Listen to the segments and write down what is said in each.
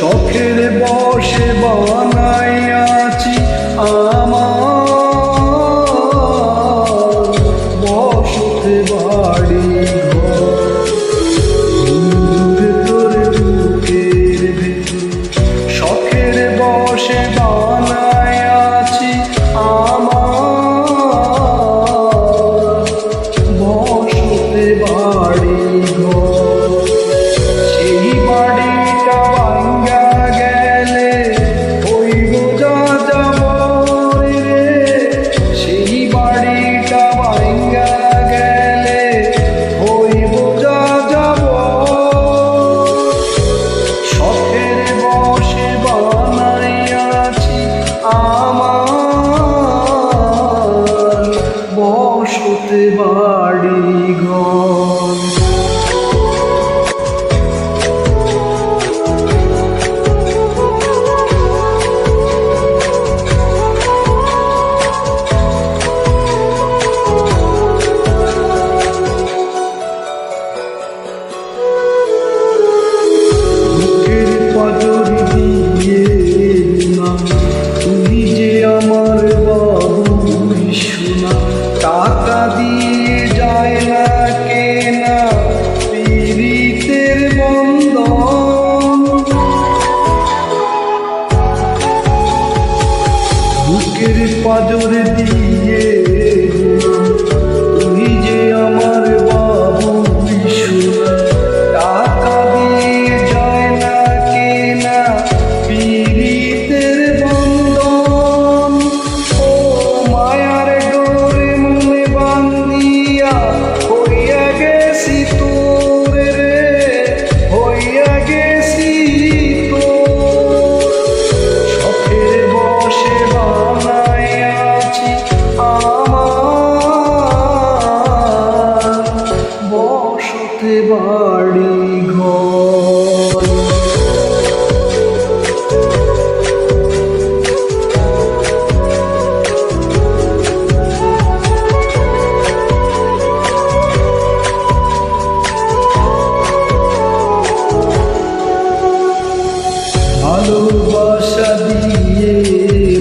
শখের বসে বানাই আছি আমার। বসতে বাড়ি। নজর দিয়ে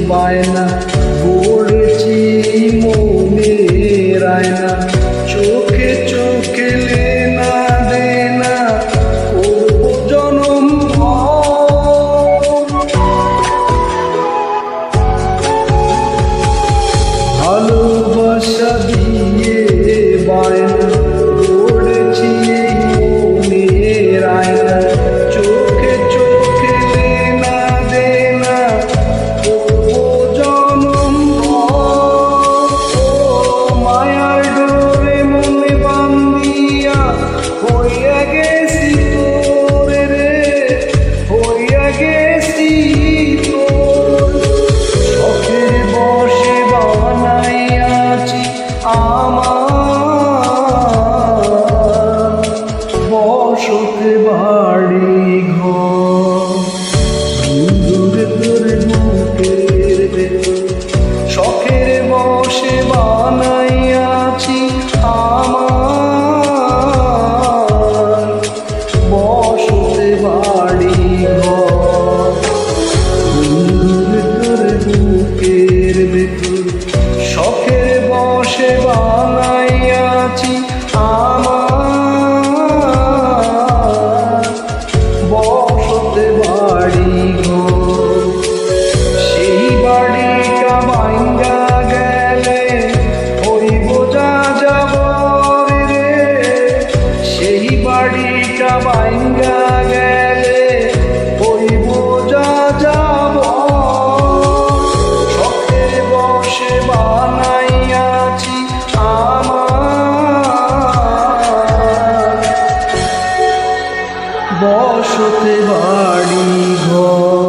বায়না পড়েছি মনে রায়না চোখে চোখে লেনা দেনা করব জনম ভালোবাসা bir bütün বসতে বাড়ি ঘর